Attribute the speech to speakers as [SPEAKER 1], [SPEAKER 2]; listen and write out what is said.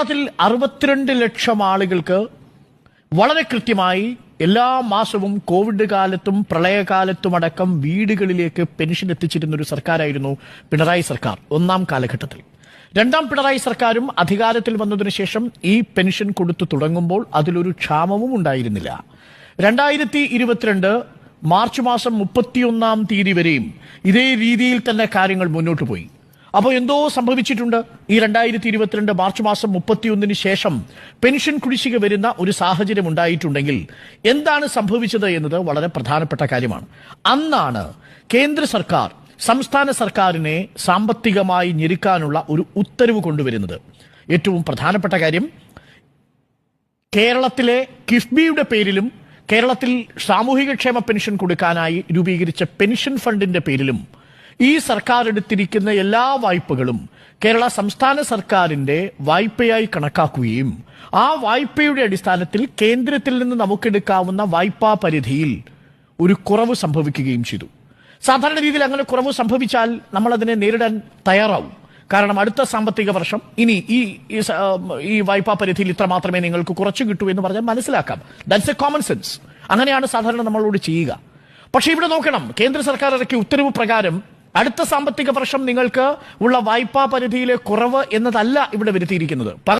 [SPEAKER 1] കേരളത്തിൽ അറുപത്തിരണ്ട് ലക്ഷം ആളുകൾക്ക് വളരെ കൃത്യമായി എല്ലാ മാസവും കോവിഡ് കാലത്തും പ്രളയകാലത്തും അടക്കം വീടുകളിലേക്ക് പെൻഷൻ എത്തിച്ചിരുന്ന ഒരു സർക്കാരായിരുന്നു പിണറായി സർക്കാർ ഒന്നാം കാലഘട്ടത്തിൽ. രണ്ടാം പിണറായി സർക്കാരും അധികാരത്തിൽ വന്നതിനു ശേഷം ഈ പെൻഷൻ കൊടുത്തു തുടങ്ങുമ്പോൾ അതിലൊരു ക്ഷാമവും ഉണ്ടായിരുന്നില്ല. രണ്ടായിരത്തി ഇരുപത്തിരണ്ട് മാർച്ച് മാസം മുപ്പത്തിയൊന്നാം തീയതി വരെയും ഇതേ രീതിയിൽ തന്നെ കാര്യങ്ങൾ മുന്നോട്ട് പോയി. അപ്പോൾ എന്തോ സംഭവിച്ചിട്ടുണ്ട്. ഈ രണ്ടായിരത്തി ഇരുപത്തിരണ്ട് മാർച്ച് മാസം മുപ്പത്തിയൊന്നിന് ശേഷം പെൻഷൻ കുടിശ്ശിക വരുന്ന ഒരു സാഹചര്യം ഉണ്ടായിട്ടുണ്ടെങ്കിൽ എന്താണ് സംഭവിച്ചത് എന്നത് വളരെ പ്രധാനപ്പെട്ട കാര്യമാണ്. അന്നാണ് കേന്ദ്ര സർക്കാർ സംസ്ഥാന സർക്കാരിനെ സാമ്പത്തികമായി ഞെരുക്കാനുള്ള ഒരു ഉത്തരവ് കൊണ്ടുവരുന്നത്. ഏറ്റവും പ്രധാനപ്പെട്ട കാര്യം കേരളത്തിലെ കിഫ്ബിയുടെ പേരിലും കേരളത്തിൽ സാമൂഹികക്ഷേമ പെൻഷൻ കൊടുക്കാനായി രൂപീകരിച്ച പെൻഷൻ ഫണ്ടിന്റെ പേരിലും ഈ സർക്കാർ എടുത്തിരിക്കുന്ന എല്ലാ വായ്പകളും കേരള സംസ്ഥാന സർക്കാരിന്റെ വായ്പയായി കണക്കാക്കുകയും ആ വായ്പയുടെ അടിസ്ഥാനത്തിൽ കേന്ദ്രത്തിൽ നിന്ന് നമുക്കെടുക്കാവുന്ന വായ്പാ പരിധിയിൽ ഒരു കുറവ് സംഭവിക്കുകയും ചെയ്തു. സാധാരണ രീതിയിൽ അങ്ങനെ കുറവ് സംഭവിച്ചാൽ നമ്മൾ അതിനെ നേരിടാൻ തയ്യാറാവും. കാരണം അടുത്ത സാമ്പത്തിക വർഷം ഇനി ഈ ഈ വായ്പാ പരിധിയിൽ ഇത്ര മാത്രമേ നിങ്ങൾക്ക് കുറച്ച് കിട്ടൂ എന്ന് പറഞ്ഞാൽ മനസ്സിലാക്കാം. ദാറ്റ്സ് എ കോമൺ സെൻസ് അങ്ങനെയാണ് സാധാരണ നമ്മളോട് ചെയ്യുക. പക്ഷേ ഇവിടെ നോക്കണം കേന്ദ്ര സർക്കാർ ഇറക്കിയ ഉത്തരവ് പ്രകാരം അടുത്ത സാമ്പത്തിക വർഷം നിങ്ങൾക്ക് ഉള്ള വായ്പാ പരിധിയിലെ കുറവ് എന്നതല്ല ഇവിടെ വരുത്തിയിരിക്കുന്നത്.